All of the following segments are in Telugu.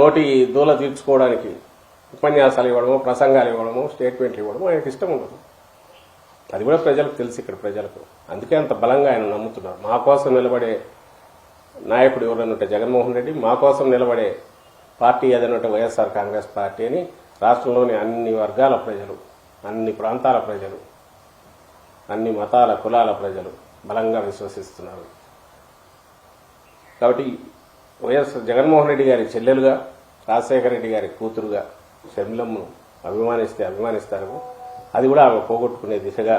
నోటి దూల తీర్చుకోవడానికి ఉపన్యాసాలు ఇవ్వడము ప్రసంగాలు ఇవ్వడము స్టేట్మెంట్లు ఇవ్వడము ఆయనకి ఇష్టం ఉండదు. అది కూడా ప్రజలకు తెలుసు ఇక్కడ ప్రజలకు. అందుకే అంత బలంగా ఆయన నమ్ముతున్నారు. మా కోసం నిలబడే నాయకుడు ఎవరైనా ఉంటే జగన్మోహన్ రెడ్డి మా కోసం నిలబడే పార్టీ ఏదైనా ఉంటే వైఎస్ఆర్ కాంగ్రెస్ పార్టీ అని రాష్ట్రంలోని అన్ని వర్గాల ప్రజలు అన్ని ప్రాంతాల ప్రజలు అన్ని మతాల కులాల ప్రజలు బలంగా విశ్వసిస్తున్నారు. కాబట్టి వైఎస్ జగన్మోహన్ రెడ్డి గారి చెల్లెలుగా రాజశేఖర రెడ్డి గారి కూతురుగా షర్మిలమ్మను అభిమానిస్తే అభిమానిస్తారు అది కూడా ఆమె పోగొట్టుకునే దిశగా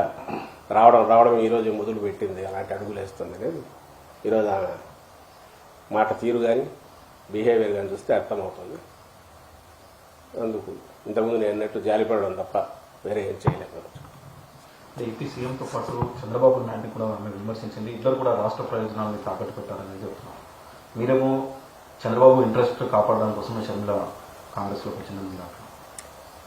రావడం రావడం ఈరోజు మొదలు పెట్టింది. అలాంటి అడుగులు వేస్తుంది అనేది ఈరోజు ఆమె మాట తీరు కానీ బిహేవియర్ కానీ చూస్తే అర్థమవుతుంది. అందుకు ఇంతకుముందు నేను అన్నట్టు జాలిపడడం తప్ప వేరే ఏం చేయలేకపోవచ్చు ఏపీ సీఎంతో పాటు చంద్రబాబు నాయుడిని కూడా ఆమె విమర్శించింది. ఇద్దరు కూడా రాష్ట్ర ప్రయోజనాలను తాకట్టు పెట్టారని చెబుతున్నారు మీరేమో చంద్రబాబు ఇంట్రెస్ట్ కాపాడడం కోసమే షర్మిల కాంగ్రెస్లోకి వచ్చిందని మీరు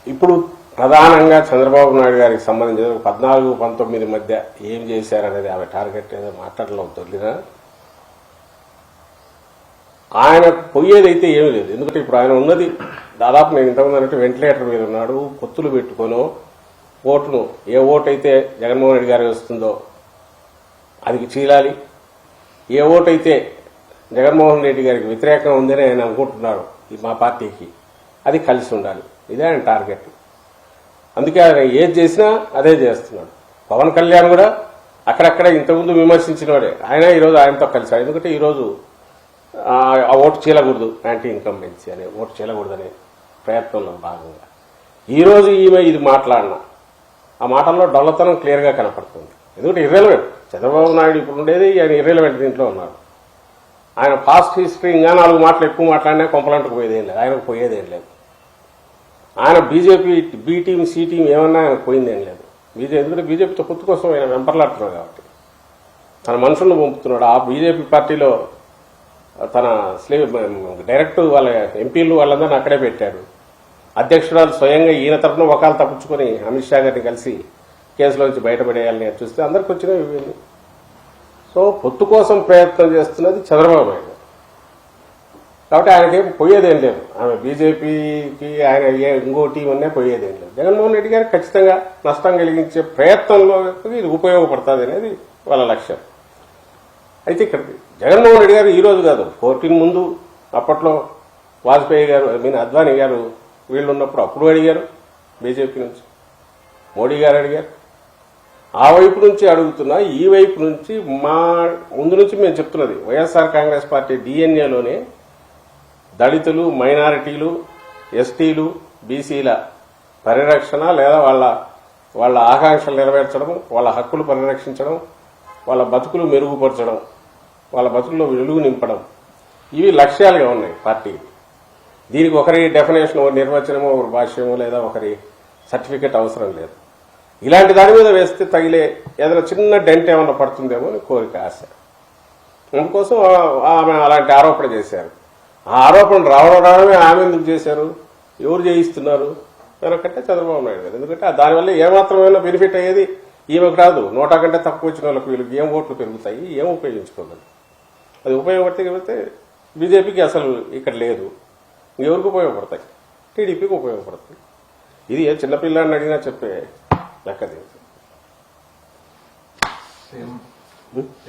ఇప్పుడు ప్రధానంగా చంద్రబాబు నాయుడు గారికి సంబంధించిన పద్నాలుగు పంతొమ్మిది మధ్య ఏం చేశారనేది ఆమె టార్గెట్ ఏదో మాట్లాడలో తొలినా ఆయన పోయేదైతే ఏమీ లేదు. ఎందుకంటే ఇప్పుడు ఆయన ఉన్నది దాదాపు నేను ఇంతకుముందు అన్నట్టు వెంటిలేటర్ మీద ఉన్నాడు పొత్తులు పెట్టుకోను ఓటును ఏ ఓటు అయితే జగన్మోహన్ రెడ్డి గారికి వస్తుందో అది చీలాలి. ఏ ఓటు అయితే జగన్మోహన్ రెడ్డి గారికి వ్యతిరేకంగా ఉందని ఆయన అనుకుంటున్నాడు మా పార్టీకి. అది కలిసి ఉండాలి. ఇదే ఆయన టార్గెట్. అందుకే ఆయన ఏది చేసినా అదే చేస్తున్నాడు. పవన్ కళ్యాణ్ కూడా అక్కడక్కడ ఇంతకుముందు విమర్శించినవాడే ఆయన ఈరోజు ఆయనతో కలిశాడు ఎందుకంటే ఈరోజు ఆ ఓటు చీలకూడదు. యాంటీ ఇన్కంబెన్సీ అనే ఓటు చీలకూడదనే ప్రయత్నంలో భాగంగా. ఈరోజు ఈమె ఇది మాట్లాడినా. ఆ మాటల్లో డొల్లతనం క్లియర్గా కనపడుతుంది. ఎందుకంటే ఇర్రెలవెంట్. చంద్రబాబు నాయుడు ఇప్పుడు ఉండేది ఆయన ఇర్రెలవెంట్ దీంట్లో ఉన్నారు. ఆయన పాస్ట్ హిస్టరీ ఇంకా నాలుగు మాటలు ఎక్కువ మాట్లాడినా కొంపలంటకు పోయేదేం లేదు. ఆయనకు పోయేదేం లేదు. ఆయన BJP B team C team ఏమన్నా ఆయనకు పోయిందేం లేదు. బీజేపీ ఎందుకంటే బీజేపీతో పొత్తు కోసం ఆయన వెంపర్లాడుతున్నాడు కాబట్టి. తన మనుషులను పంపుతున్నాడు. ఆ బీజేపీ పార్టీలో తన స్లేవ్ డైరెక్ట్ వాళ్ళ ఎంపీలు వాళ్ళందరినీ అక్కడే పెట్టాడు అధ్యక్షురాలు స్వయంగా ఈయన తరఫున ఒకళ్ళు తప్పించుకొని అమిత్ షా గారిని కలిసి కేసులోంచి బయటపడేయాలని చూస్తే అందరికి వచ్చినవి సో పొత్తు కోసం ప్రయత్నం చేస్తున్నది చంద్రబాబు నాయుడు. కాబట్టి ఆయనకేం పోయేదేం లేదు. ఆమె బీజేపీకి ఆయన ఇంకోటి ఇవన్నీ పోయేదేం లేదు. జగన్మోహన్ రెడ్డి గారు ఖచ్చితంగా నష్టం కలిగించే ప్రయత్నంలో ఇది ఉపయోగపడుతుంది అనేది వాళ్ళ లక్ష్యం. అయితే ఇక్కడ జగన్మోహన్ రెడ్డి గారు ఈరోజు కాదు ఫోర్టీన్ ముందు అప్పట్లో వాజ్పేయి గారు ఐ మీన్ అద్వానీ గారు వీళ్ళు ఉన్నప్పుడు అప్పుడు అడిగారు బీజేపీ నుంచి. మోడీ గారు అడిగారు. ఆ వైపు నుంచి అడుగుతున్నా ఈ వైపు నుంచి మా ముందు నుంచి మేము చెప్తున్నది వైఎస్ఆర్ కాంగ్రెస్ పార్టీ డిఎన్ఏలోనే దళితులు మైనారిటీలు ఎస్టీలు బీసీల పరిరక్షణ లేదా వాళ్ళ వాళ్ళ ఆకాంక్షలు నెరవేర్చడం వాళ్ళ హక్కులు పరిరక్షించడం వాళ్ళ బతుకులు మెరుగుపరచడం వాళ్ళ బతుకుల్లో వెలుగు నింపడం. ఇవి లక్ష్యాలుగా ఉన్నాయి పార్టీ దీనికి ఒకరి డెఫినేషన్ ఒక నిర్వచనమో ఒక భాష్యమో లేదా ఒకరి సర్టిఫికెట్ అవసరం లేదు. ఇలాంటి దాని మీద వేస్తే తగిలే ఏదైనా చిన్న డెంట్ ఏమైనా పడుతుందేమో అని కోరిక ఆశ. అందుకోసం ఆమె అలాంటి ఆరోపణ చేశారు. ఆ ఆరోపణ రావడం రావడమే ఆమె ఎందుకు చేశారు? ఎవరు చేయిస్తున్నారు? వెనకంటే చంద్రబాబు నాయుడు గారు. ఎందుకంటే దానివల్ల ఏమాత్రమైనా బెనిఫిట్ అయ్యేది ఈమెకు రాదు. నోటా కంటే తక్కువ వచ్చిన వాళ్ళకి వీళ్ళకి ఏం ఓట్లు పెరుగుతాయి? ఏం ఉపయోగించుకోగలరు అది ఉపయోగపడితే కాబట్టి బీజేపీకి అసలు ఇక్కడ లేదు. ఎవరికి ఉపయోగపడతాయి? టీడీపీకి ఉపయోగపడతాయి. ఇది ఏ చిన్నపిల్లాడిని అడిగినా చెప్పే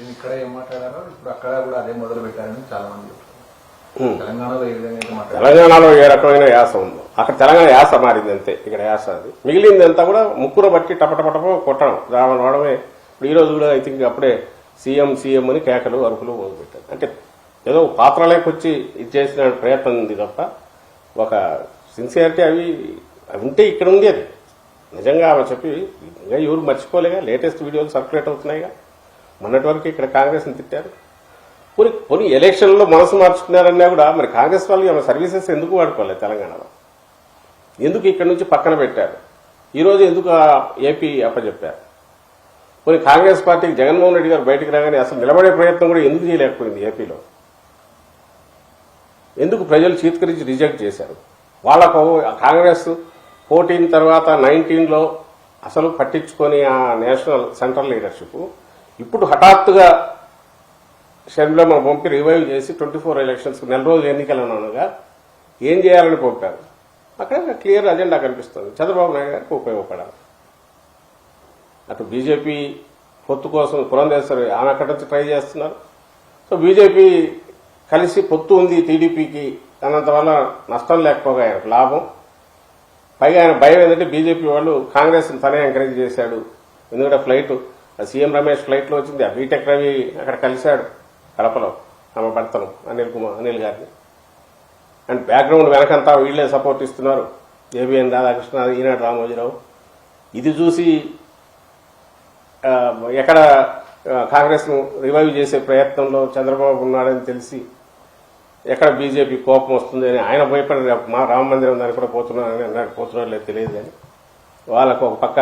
ఇక్కడ ఏం మాట్లాడారో ఇప్పుడు అక్కడ కూడా అదే మొదలు పెట్టారని చాలా మంది చెప్తున్నారు. ఉం. తెలంగాణలో ఏ విధంగా తెలంగాణలో ఏ రకమైన యాస ఉందో. అక్కడ తెలంగాణ యాస మారింది అంతే ఇక్కడ యాస అది. మిగిలింది అంతా కూడా ముక్కును బట్టి టపటపటప కొట్టడం. రావడం రావడమే ఇప్పుడు ఈ రోజు కూడా ఐ థింక్ అప్పుడే సీఎం సీఎం అని కేకలు అరుపులు మొదలుపెట్టారు అంటే ఏదో పాత్రలోకి వచ్చి ఇది చేసిన ప్రయత్నం ఉంది తప్ప ఒక సిన్సియారిటీ అవి అవి ఉంటే ఇక్కడ ఉంది అది నిజంగా ఆమె చెప్పి ఇంకా ఎవరు మర్చిపోలేగా? లేటెస్ట్ వీడియోలు సర్క్యులేట్ అవుతున్నాయిగా? మొన్నటి వరకు ఇక్కడ కాంగ్రెస్ని తిట్టారు. పోనీ పోనీ ఎలక్షన్లో మనసు మార్చుకున్నారన్నా కూడా మరి కాంగ్రెస్ వాళ్ళు ఆమె సర్వీసెస్ ఎందుకు వాడుకోలేదు తెలంగాణలో? ఎందుకు ఇక్కడ నుంచి పక్కన పెట్టారు? ఈరోజు ఎందుకు ఏపీ అప్పచెప్పారు పోనీ కాంగ్రెస్ పార్టీకి జగన్మోహన్ రెడ్డి గారు బయటకు రాగానే అసలు నిలబడే ప్రయత్నం కూడా ఎందుకు చేయలేకపోయింది ఏపీలో? ఎందుకు ప్రజలు చీత్కరించి రిజెక్ట్ చేశారు? వాళ్ళకు కాంగ్రెస్ ఫోర్టీన్ తర్వాత నైన్టీన్లో అసలు పట్టించుకొని ఆ నేషనల్ సెంట్రల్ లీడర్షిప్ ఇప్పుడు హఠాత్తుగా షర్మిలమ్మ పంపి రివైవ్ చేసి ట్వంటీ ఫోర్ ఎలక్షన్స్ నెల రోజులు ఎన్నికలనగా అనగా ఏం చేయాలని పంపారు అక్కడ క్లియర్ అజెండా కనిపిస్తుంది. చంద్రబాబు నాయుడు గారికి ఉపయోగపడాలి. అటు బీజేపీ పొత్తు కోసం పురంధేశ్వరి ఆమె అక్కడి నుంచి ట్రై చేస్తున్నారు. సో బీజేపీ కలిసి పొత్తు ఉంది టీడీపీకి అన్నంత వల్ల నష్టం లేకపోగా లాభం. పైగా ఆయన భయం ఏంటంటే బీజేపీ వాళ్ళు కాంగ్రెస్ తనే ఎంకరేజ్ చేశాడు. ఎందుకంటే ఫ్లైట్ సీఎం రమేష్ ఫ్లైట్లో వచ్చింది. బీటెక్ రవి అక్కడ కలిశాడు కడపలో ఆమె భర్తను అనిల్ కుమార్ అనిల్ గారిని. అండ్ బ్యాక్గ్రౌండ్ వెనకంతా వీళ్ళే సపోర్ట్ ఇస్తున్నారు. ఏబిఎన్ రాధాకృష్ణ ఈనాడు రామోజీరావు. ఇది చూసి ఎక్కడ కాంగ్రెస్ను రివైవ్ చేసే ప్రయత్నంలో చంద్రబాబు ఉన్నాడని తెలిసి ఎక్కడ బీజేపీ కోపం వస్తుంది అని ఆయన భయపడి మా రామ మందిరం దానికి కూడా పోతున్నారని అన్నాడు పోతున్నాడు లేదు తెలియదు కానీ వాళ్ళకు ఒక పక్క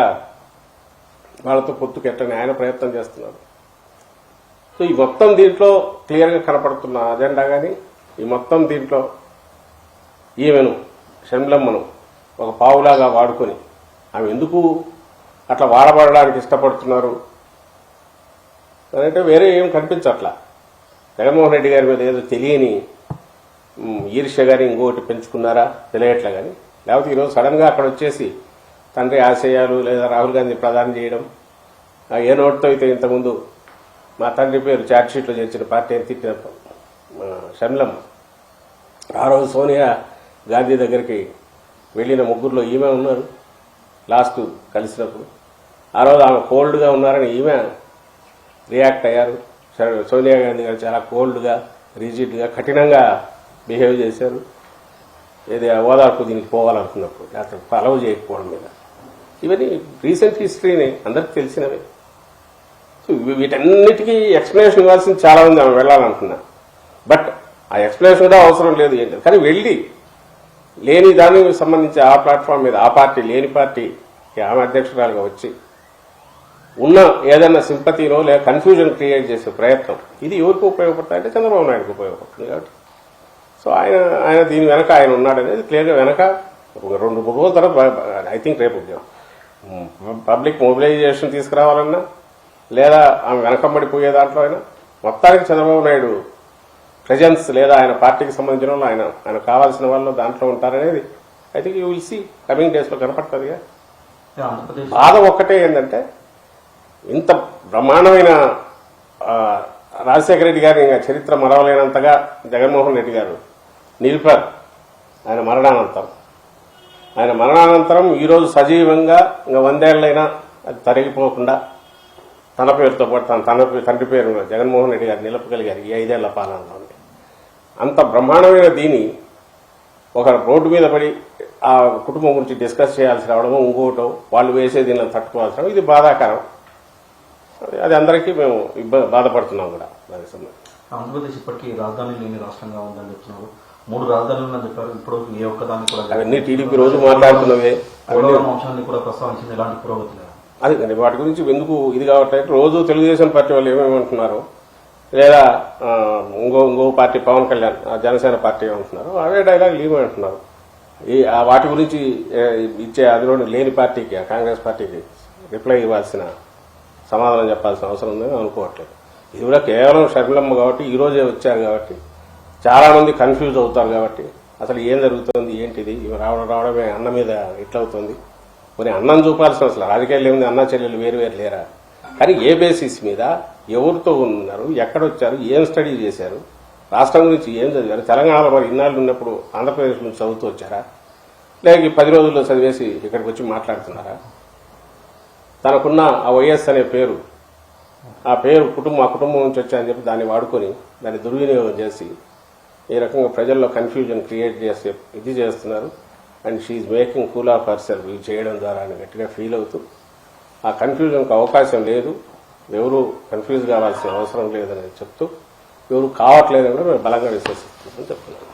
వాళ్ళతో పొత్తు కెట్టని ఆయన ప్రయత్నం చేస్తున్నారు. సో ఈ మొత్తం దీంట్లో క్లియర్గా కనపడుతున్న అజెండా కానీ ఈ మొత్తం దీంట్లో ఈమెను షమ్లమ్మను ఒక పావులాగా వాడుకొని ఆమె ఎందుకు అట్లా వాడబడడానికి ఇష్టపడుతున్నారు? అంటే వేరే ఏం కనిపించట్లా. జగన్మోహన్ రెడ్డి గారి మీద ఏదో తెలియని ఈర్ష్య గాని ఇంకొకటి పెంచుకున్నారా? తెలియట్లే కానీ లేకపోతే ఈరోజు సడన్గా అక్కడ వచ్చేసి తండ్రి ఆశయాలు లేదా రాహుల్ గాంధీ ప్రదానం చేయడం. ఏ నోటితో అయితే ఇంతకుముందు మా తండ్రి పేరు ఛార్జ్షీట్లో చేర్చిన పార్టీ అని తిట్టిన ఆ, ఆ రోజు సోనియా గాంధీ దగ్గరికి వెళ్ళిన ముగ్గురులో ఈమె ఉన్నారు లాస్ట్ కలిసినప్పుడు. ఆ రోజు ఆమె కోల్డ్గా ఉన్నారని ఈమె రియాక్ట్ అయ్యారు. సోనియా గాంధీ గారు చాలా కోల్డ్గా రిజిడ్గా కఠినంగా బిహేవ్ చేశారు. ఏది ఓదార్పు దీనికి పోవాలనుకున్నప్పుడు అతను అలవ్ చేయకపోవడం మీద. ఇవన్నీ రీసెంట్ హిస్టరీని అందరికి తెలిసినవే. సో వీటన్నిటికీ ఎక్స్ప్లెనేషన్ ఇవ్వాల్సింది చాలా ఉంది ఆమె వెళ్ళాలనుకున్నా. బట్ ఆ ఎక్స్ప్లెనేషన్ కూడా అవసరం లేదు ఏంటి? కానీ వెళ్ళి లేని దానికి సంబంధించి ఆ ప్లాట్ఫామ్ మీద ఆ పార్టీ లేని పార్టీ ఆమె అధ్యక్షురాలుగా వచ్చి ఉన్న ఏదైనా సింపతినో లేదా కన్ఫ్యూజన్ క్రియేట్ చేసే ప్రయత్నం. ఇది ఎవరికి ఉపయోగపడతాయంటే చంద్రబాబు నాయుడుకు ఉపయోగపడుతుంది కాబట్టి. సో ఆయన ఆయన దీని వెనక ఆయన ఉన్నాడనేది క్లియర్గా వెనక ఒక రెండు మూడు రోజుల తర్వాత ఐ థింక్ రేపు పబ్లిక్ మొబిలైజేషన్ తీసుకురావాలన్నా లేదా ఆమె వెనకబడిపోయే దాంట్లో అయినా మొత్తానికి చంద్రబాబు నాయుడు ప్రజెన్స్ లేదా ఆయన పార్టీకి సంబంధించిన వాళ్ళు ఆయన ఆయన కావాల్సిన వాళ్ళు దాంట్లో ఉంటారనేది I think you will see coming డేస్లో కనపడుతుందిగా. బాధ ఒక్కటే ఏంటంటే ఇంత బ్రహ్మాండమైన రాజశేఖర రెడ్డి గారి ఇంకా చరిత్ర మరవలేనంతగా జగన్మోహన్ రెడ్డి గారు నిలిపారు ఆయన మరణానంతరం. ఆయన మరణానంతరం ఈరోజు సజీవంగా ఇంకా వందేళ్ళైనా అది తరిగిపోకుండా తన పేరుతో పాటు తన తన తండ్రి పేరు జగన్మోహన్ రెడ్డి గారు నిలపగలిగారు ఈ ఐదేళ్ళ పాలనలో అంత బ్రహ్మాండమైన దీని ఒక రోడ్డు మీద పడి ఆ కుటుంబం గురించి డిస్కస్ చేయాల్సి రావడము ఇంకోటో వాళ్ళు వేసే దీనిని తట్టుకోవాల్సి రావడం ఇది బాధాకరం. అది అందరికీ మేము ఇబ్బంది బాధపడుతున్నాం కూడా దానికి సంబంధించి. ఆంధ్రప్రదేశ్ ఇప్పటికీ రాజధాని లేని రాష్ట్రంగా ఉందని చెప్తున్నారు. మూడు రాజధానులు ఉందని చెప్పారు. ఇప్పుడు ఏ ఒక్కదాన్ని కూడా అవన్నీ టీడీపీ రోజు మాట్లాడుతున్నవే. అంశాన్ని కూడా ప్రస్తావించింది ఎలాంటి పురోగతి లేదు. అది కానీ వాటి గురించి ఎందుకు ఇది కాబట్టి రోజు తెలుగుదేశం పార్టీ వాళ్ళు ఏమేమంటున్నారు లేదా ఇంకో ఇంకో పార్టీ పవన్ కళ్యాణ్ ఆ జనసేన పార్టీ ఏమంటున్నారు? అవే డైలాగ్ లీవ్ అంటున్నారు? ఈ ఆ వాటి గురించి ఇచ్చే అదిలో లేని పార్టీకి ఆ కాంగ్రెస్ పార్టీకి రిప్లై ఇవ్వాల్సిన సమాధానం చెప్పాల్సిన అవసరం ఉందని అనుకోవట్లేదు. ఇది కూడా కేవలం షర్మిలమ్మ కాబట్టి ఈ రోజే వచ్చారు కాబట్టి చాలా మంది కన్ఫ్యూజ్ అవుతారు కాబట్టి అసలు ఏం జరుగుతుంది ఏంటిది? ఇవి రావడం రావడమే అన్న మీద ఇట్లవుతుంది. కొన్ని అన్నం చూపాల్సిన అసలు రాజకీయాలు ఏముంది? అన్న చెల్లెలు వేరు వేరు లేరా? కానీ ఏ బేసిస్ మీద ఎవరితో ఉన్నారు ఎక్కడొచ్చారు ఏం స్టడీ చేశారు రాష్ట్రం గురించి ఏం చదివారు తెలంగాణలో మరి ఇన్నాళ్ళు ఉన్నప్పుడు ఆంధ్రప్రదేశ్ నుంచి చదువుతూ వచ్చారా? లేక ఈ పది రోజుల్లో చదివేసి ఇక్కడికి వచ్చి మాట్లాడుతున్నారా? తనకున్న ఆ వైఎస్ అనే పేరు ఆ పేరు కుటుంబం ఆ కుటుంబం నుంచి వచ్చా అని చెప్పి దాన్ని వాడుకొని దాన్ని దుర్వినియోగం చేసి ఈ రకంగా ప్రజల్లో కన్ఫ్యూజన్ క్రియేట్ చేసే ఇది చేస్తున్నారు. And she making cool of her ఇది చేయడం ద్వారా అని గట్టిగా ఫీల్ అవుతూ ఆ కన్ఫ్యూజన్కి అవకాశం లేదు. ఎవరు కన్ఫ్యూజ్ కావాల్సిన అవసరం లేదని చెప్తూ ఎవరు కావట్లేదని కూడా మేము బలంగా విశ్వసిస్తున్నామని చెప్తున్నాను